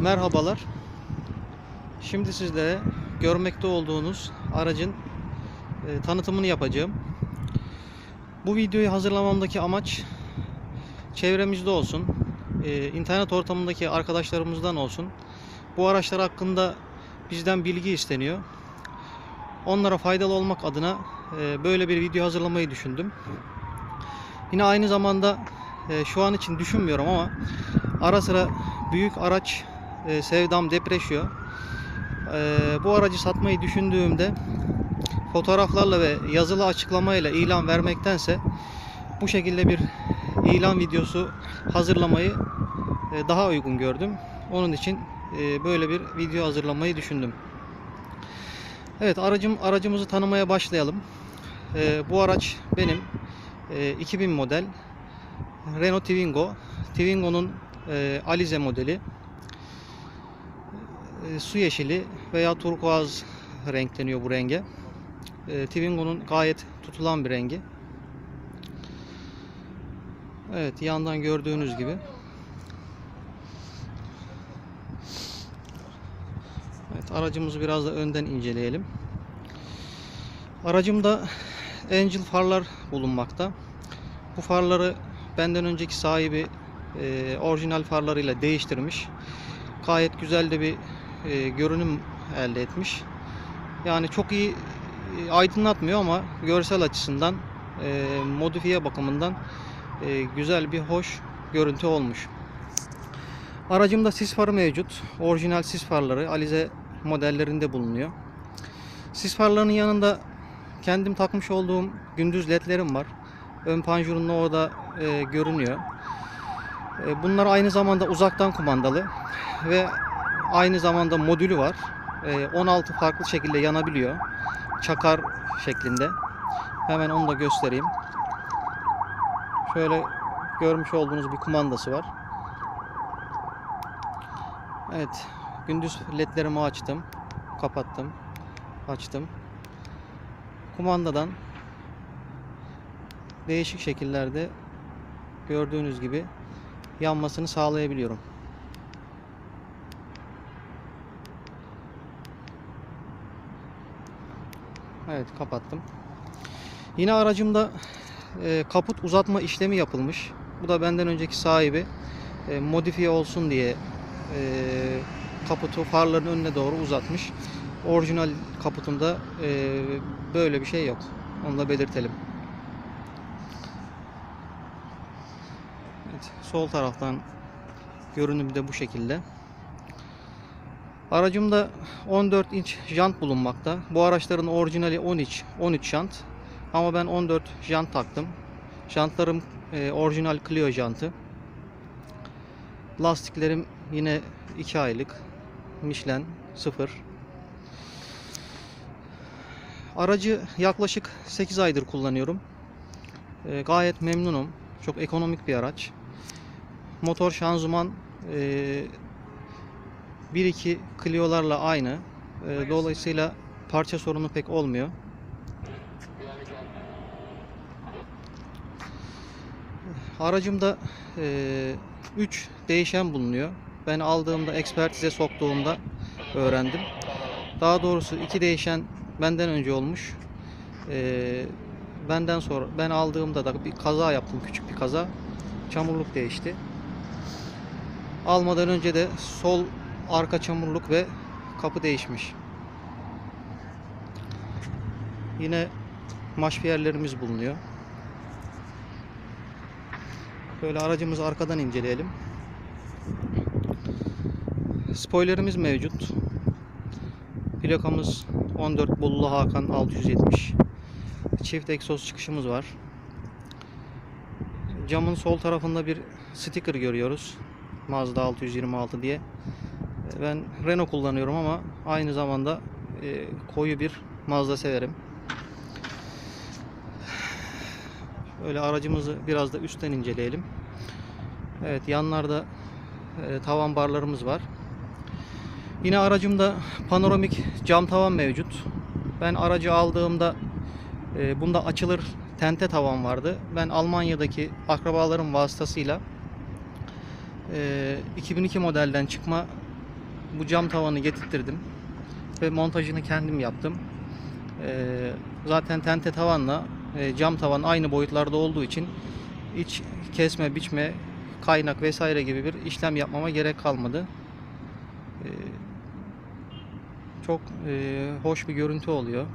Merhabalar. Şimdi sizlere görmekte olduğunuz aracın e, tanıtımını yapacağım. Bu videoyu hazırlamamdaki amaç çevremizde olsun, e, internet ortamındaki arkadaşlarımızdan olsun. Bu araçlar hakkında bizden bilgi isteniyor. Onlara faydalı olmak adına e, böyle bir video hazırlamayı düşündüm. Yine aynı zamanda e, şu an için düşünmüyorum ama ara sıra büyük araç e, sevdam depreşiyor. E, bu aracı satmayı düşündüğümde fotoğraflarla ve yazılı açıklamayla ilan vermektense bu şekilde bir ilan videosu hazırlamayı e, daha uygun gördüm. Onun için e, böyle bir video hazırlamayı düşündüm. Evet aracım aracımızı tanımaya başlayalım. E, bu araç benim e, 2000 model Renault Twingo. Twingo'nun e, Alize modeli. E, su yeşili veya turkuaz renkleniyor bu renge. E, Twingo'nun gayet tutulan bir rengi. Evet yandan gördüğünüz gibi. Evet aracımızı biraz da önden inceleyelim. Aracımda Angel farlar bulunmakta. Bu farları benden önceki sahibi e, orijinal farlarıyla değiştirmiş. Gayet güzel de bir e, görünüm elde etmiş. Yani çok iyi e, aydınlatmıyor ama görsel açısından e, modifiye bakımından e, güzel bir hoş görüntü olmuş. Aracımda sis farı mevcut. Orijinal sis farları Alize modellerinde bulunuyor. Sis farlarının yanında kendim takmış olduğum gündüz ledlerim var. Ön panjurun orada e, görünüyor. E, bunlar aynı zamanda uzaktan kumandalı ve aynı zamanda modülü var. E, 16 farklı şekilde yanabiliyor. Çakar şeklinde. Hemen onu da göstereyim. Şöyle görmüş olduğunuz bir kumandası var. Evet. Gündüz ledlerimi açtım. Kapattım. Açtım. Kumandadan değişik şekillerde gördüğünüz gibi yanmasını sağlayabiliyorum. Evet kapattım. Yine aracımda e, kaput uzatma işlemi yapılmış. Bu da benden önceki sahibi e, modifiye olsun diye e, kaputu farların önüne doğru uzatmış. Orijinal kaputunda e, böyle bir şey yok. Onu da belirtelim. Evet, sol taraftan görünüm de bu şekilde. Aracımda 14 inç jant bulunmakta. Bu araçların orijinali 13 13 jant. Ama ben 14 jant taktım. Jantlarım e, orijinal Clio jantı. Lastiklerim yine 2 aylık. Michelin 0. Aracı yaklaşık 8 aydır kullanıyorum. E, gayet memnunum. Çok ekonomik bir araç. Motor şanzıman e, 1-2 Clio'larla aynı. E, dolayısıyla parça sorunu pek olmuyor. Aracımda 3 değişen bulunuyor. Ben aldığımda ekspertize soktuğumda öğrendim. Daha doğrusu iki değişen benden önce olmuş. E, benden sonra ben aldığımda da bir kaza yaptım küçük bir kaza. Çamurluk değişti. Almadan önce de sol arka çamurluk ve kapı değişmiş. Yine maşpiyerlerimiz bulunuyor. Böyle aracımızı arkadan inceleyelim. Spoilerimiz mevcut. Plakamız 14 Bolulu Hakan 670. Çift egzoz çıkışımız var. Camın sol tarafında bir sticker görüyoruz. Mazda 626 diye. Ben Renault kullanıyorum ama aynı zamanda e, koyu bir Mazda severim. Öyle aracımızı biraz da üstten inceleyelim. Evet yanlarda e, tavan barlarımız var. Yine aracımda panoramik cam tavan mevcut. Ben aracı aldığımda e, bunda açılır tente tavan vardı. Ben Almanya'daki akrabalarım vasıtasıyla e, 2002 modelden çıkma bu cam tavanı getirttirdim ve montajını kendim yaptım. Ee, zaten tente tavanla e, cam tavan aynı boyutlarda olduğu için iç kesme, biçme, kaynak vesaire gibi bir işlem yapmama gerek kalmadı. Ee, çok e, hoş bir görüntü oluyor.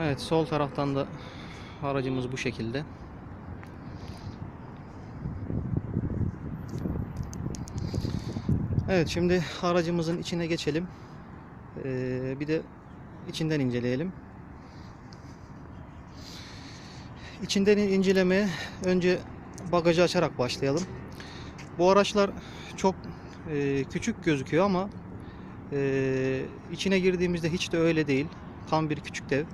Evet sol taraftan da aracımız bu şekilde. Evet şimdi aracımızın içine geçelim. Ee, bir de içinden inceleyelim. İçinden incelemeye önce bagajı açarak başlayalım. Bu araçlar çok e, küçük gözüküyor ama e, içine girdiğimizde hiç de öyle değil. Tam bir küçük dev.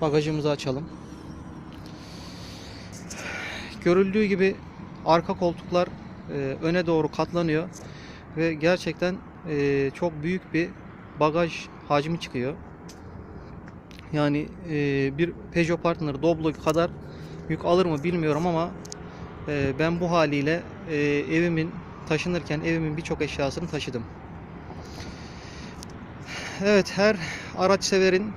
Bagajımızı açalım. Görüldüğü gibi arka koltuklar e, öne doğru katlanıyor ve gerçekten e, çok büyük bir bagaj hacmi çıkıyor. Yani e, bir Peugeot Partner Doblo kadar yük alır mı bilmiyorum ama e, ben bu haliyle e, evimin taşınırken evimin birçok eşyasını taşıdım. Evet her araç severin,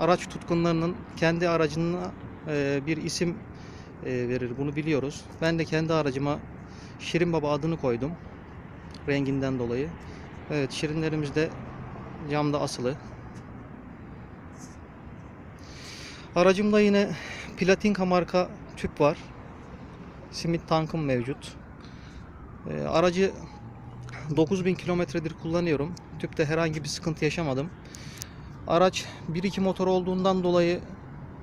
araç tutkunlarının kendi aracına e, bir isim verir. Bunu biliyoruz. Ben de kendi aracıma Şirin Baba adını koydum. Renginden dolayı. Evet şirinlerimiz de camda asılı. Aracımda yine Platinka marka tüp var. Simit tankım mevcut. E, aracı 9000 kilometredir kullanıyorum. Tüpte herhangi bir sıkıntı yaşamadım. Araç 1.2 motor olduğundan dolayı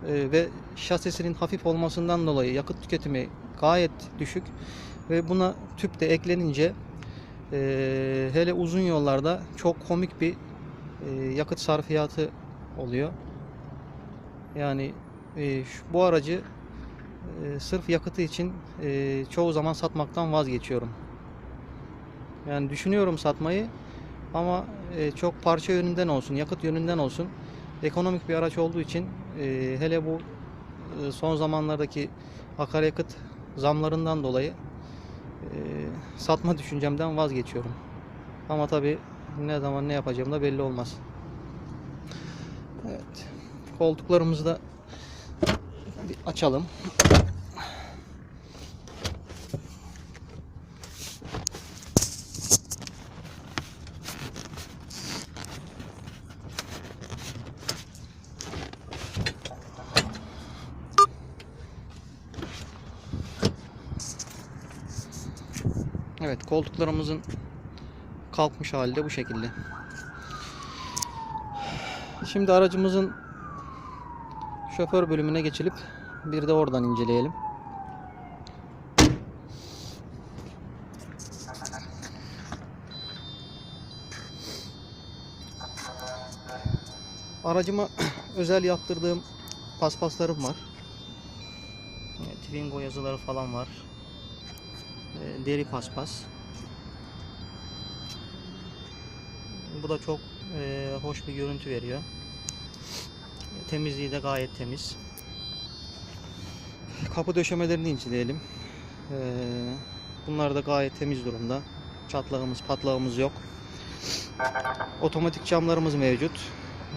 e, ve şasisinin hafif olmasından dolayı yakıt tüketimi gayet düşük ve buna tüp de eklenince e, hele uzun yollarda çok komik bir e, yakıt sarfiyatı oluyor. Yani e, şu, bu aracı e, sırf yakıtı için e, çoğu zaman satmaktan vazgeçiyorum. Yani düşünüyorum satmayı ama e, çok parça yönünden olsun, yakıt yönünden olsun ekonomik bir araç olduğu için e, hele bu e, son zamanlardaki akaryakıt zamlarından dolayı e, satma düşüncemden vazgeçiyorum. Ama tabi ne zaman ne yapacağım da belli olmaz. Evet. Koltuklarımızı da bir açalım. Evet koltuklarımızın kalkmış hali de bu şekilde. Şimdi aracımızın şoför bölümüne geçilip bir de oradan inceleyelim. Aracıma özel yaptırdığım paspaslarım var. Twingo yazıları falan var. Deri paspas. Bu da çok e, hoş bir görüntü veriyor. Temizliği de gayet temiz. Kapı döşemelerini inceleyelim. E, bunlar da gayet temiz durumda. Çatlağımız, patlağımız yok. Otomatik camlarımız mevcut.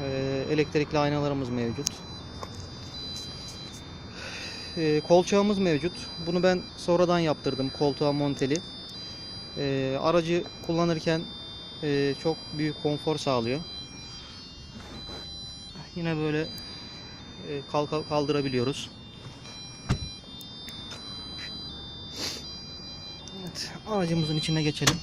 E, elektrikli aynalarımız mevcut. E, kolçağımız mevcut. Bunu ben sonradan yaptırdım koltuğa monteli. E, aracı kullanırken e, çok büyük konfor sağlıyor. Yine böyle e, kaldırabiliyoruz. Evet, aracımızın içine geçelim.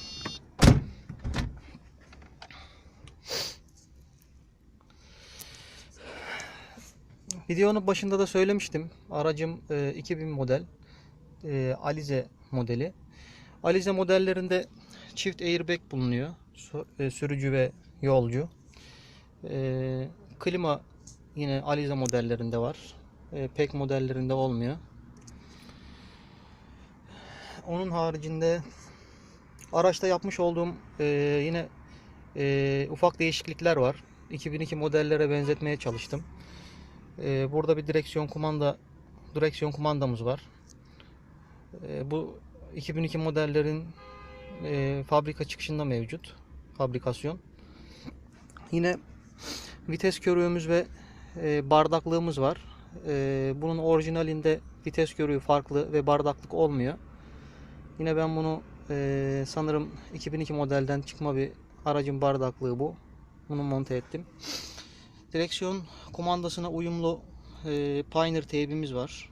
Videonun başında da söylemiştim. Aracım e, 2000 model. E, Alize modeli. Alize modellerinde çift airbag bulunuyor. E, Sürücü ve yolcu. E, klima yine Alize modellerinde var. E, pek modellerinde olmuyor. Onun haricinde araçta yapmış olduğum e, yine e, ufak değişiklikler var. 2002 modellere benzetmeye çalıştım. Ee, burada bir direksiyon kumanda direksiyon kumandamız var. E, bu 2002 modellerin e, fabrika çıkışında mevcut. Fabrikasyon. Yine vites körüğümüz ve e, bardaklığımız var. E, bunun orijinalinde vites körüğü farklı ve bardaklık olmuyor. Yine ben bunu sanırım 2002 modelden çıkma bir aracın bardaklığı bu. Bunu monte ettim. Direksiyon kumandasına uyumlu e, Pioneer teybimiz var.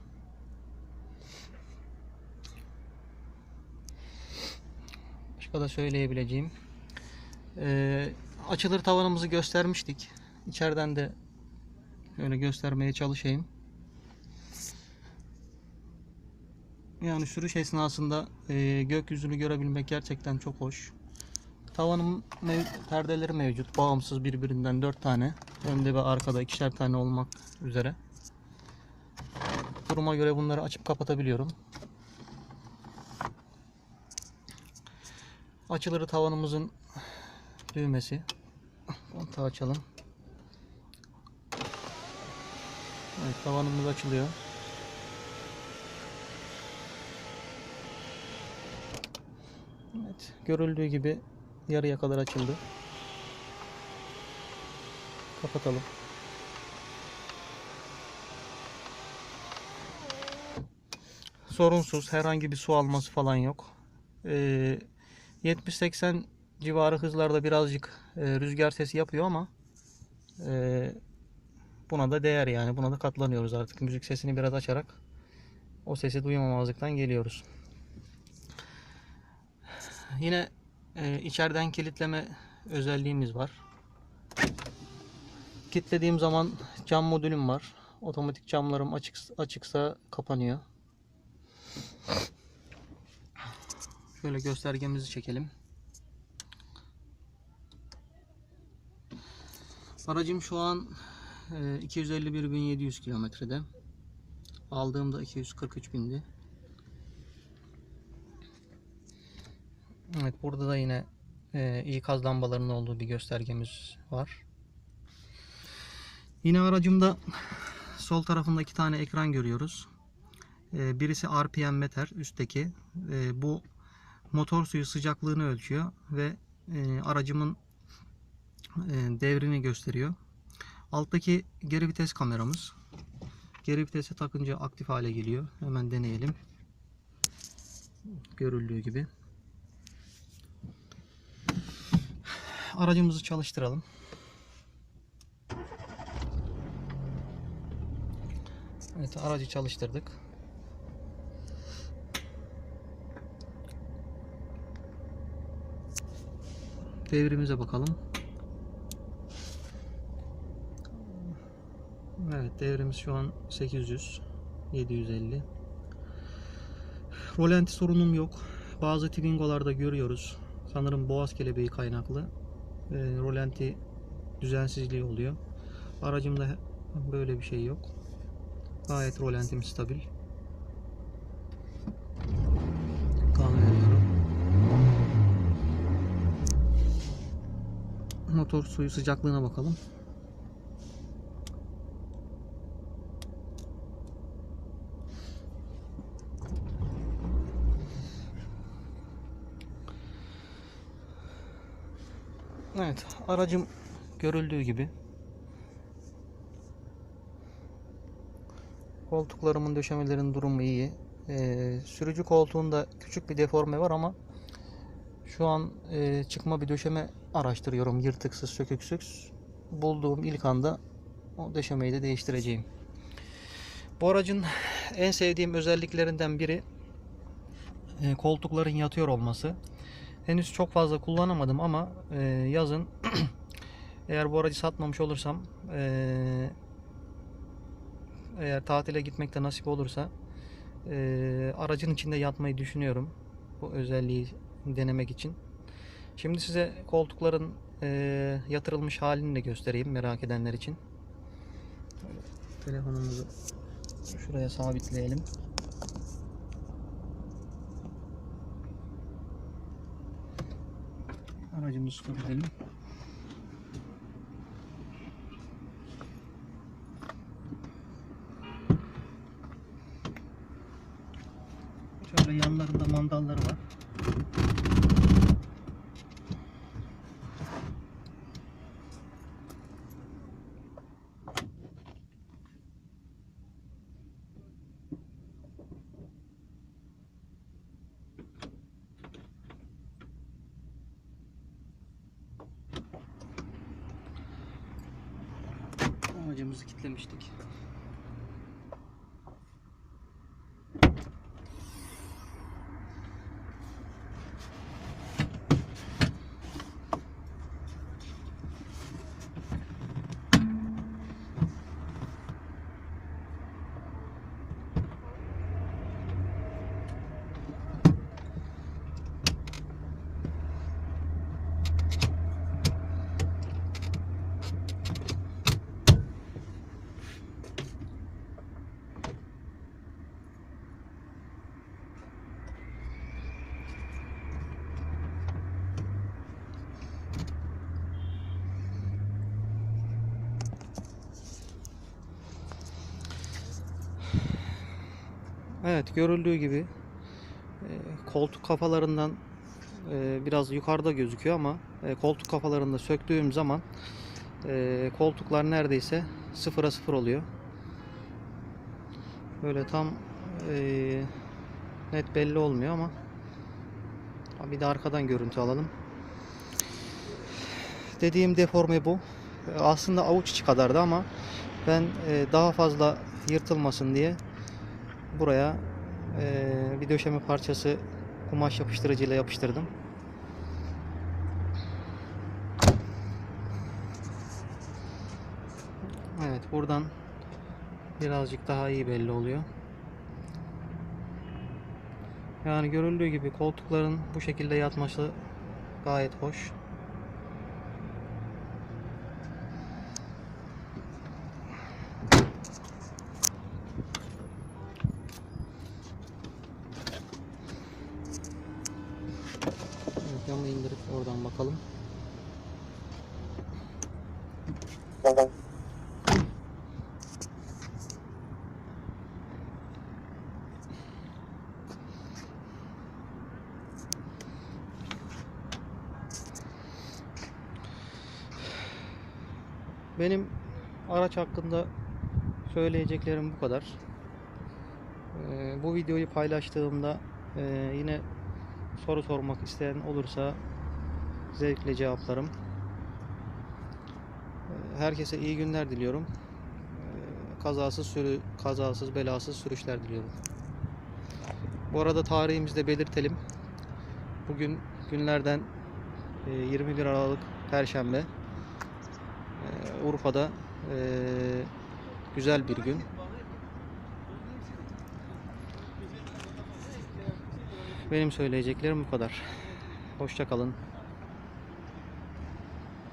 Başka da söyleyebileceğim. E, açılır tavanımızı göstermiştik. İçeriden de öyle göstermeye çalışayım. Yani sürüş esnasında e, gökyüzünü görebilmek gerçekten çok hoş. Tavanın mev- perdeleri mevcut. Bağımsız birbirinden 4 tane. Önde ve arkada ikişer tane olmak üzere. Duruma göre bunları açıp kapatabiliyorum. Açılır tavanımızın düğmesi. Kontağı açalım. Evet tavanımız açılıyor. Evet görüldüğü gibi yarıya kadar açıldı. Kapatalım. Sorunsuz herhangi bir su alması falan yok. Ee, 70-80 civarı hızlarda birazcık e, rüzgar sesi yapıyor ama e, buna da değer yani buna da katlanıyoruz artık müzik sesini biraz açarak o sesi duyamamazlıktan geliyoruz. Yine e, içeriden kilitleme özelliğimiz var. Kilitlediğim zaman cam modülüm var. Otomatik camlarım açık açıksa kapanıyor. Şöyle göstergemizi çekelim. Aracım şu an e, 251.700 kilometrede. Aldığımda 243 bindi. Evet burada da yine e, ikaz lambalarının olduğu bir göstergemiz var. Yine aracımda sol tarafında iki tane ekran görüyoruz. E, birisi RPM meter üstteki. E, bu motor suyu sıcaklığını ölçüyor ve e, aracımın e, devrini gösteriyor. Alttaki geri vites kameramız. Geri vitese takınca aktif hale geliyor. Hemen deneyelim. Görüldüğü gibi. Aracımızı çalıştıralım. Evet aracı çalıştırdık. Devrimize bakalım. Evet devrimiz şu an 800 750 Rolanti sorunum yok. Bazı Twingo'larda görüyoruz. Sanırım boğaz kelebeği kaynaklı. E, rolanti düzensizliği oluyor. Aracımda böyle bir şey yok. Gayet rolantim stabil. Kan veriyorum. Motor suyu sıcaklığına bakalım. Evet, aracım görüldüğü gibi. Koltuklarımın döşemelerinin durumu iyi. Ee, sürücü koltuğunda küçük bir deforme var ama şu an e, çıkma bir döşeme araştırıyorum. Yırtıksız, söküksüz. Bulduğum ilk anda o döşemeyi de değiştireceğim. Bu aracın en sevdiğim özelliklerinden biri e, koltukların yatıyor olması. Henüz çok fazla kullanamadım ama e, yazın eğer bu aracı satmamış olursam e, eğer tatile gitmekte nasip olursa e, aracın içinde yatmayı düşünüyorum. Bu özelliği denemek için. Şimdi size koltukların e, yatırılmış halini de göstereyim merak edenler için. Telefonumuzu şuraya sabitleyelim. Aracımızı kapatalım. Şöyle yanlarında mandalları var. штуки. Evet görüldüğü gibi e, koltuk kafalarından e, biraz yukarıda gözüküyor ama e, koltuk kafalarını söktüğüm zaman koltuklar neredeyse sıfıra sıfır oluyor. Böyle tam net belli olmuyor ama bir de arkadan görüntü alalım. Dediğim deforme bu. Aslında avuç içi kadardı ama ben daha fazla yırtılmasın diye buraya eee, bir döşeme parçası kumaş yapıştırıcıyla yapıştırdım. Evet buradan birazcık daha iyi belli oluyor. Yani görüldüğü gibi koltukların bu şekilde yatması gayet hoş. Camı indirip oradan bakalım. Benim araç hakkında söyleyeceklerim bu kadar. Ee, bu videoyu paylaştığımda e, yine soru sormak isteyen olursa zevkle cevaplarım. Ee, Herkese iyi günler diliyorum. Ee, Kazasız sürü, kazasız belasız sürüşler diliyorum. Bu arada tarihimizi de belirtelim. Bugün günlerden e, 21 Aralık Perşembe. Ee, Urfa'da e, güzel bir gün. Benim söyleyeceklerim bu kadar. Hoşça kalın.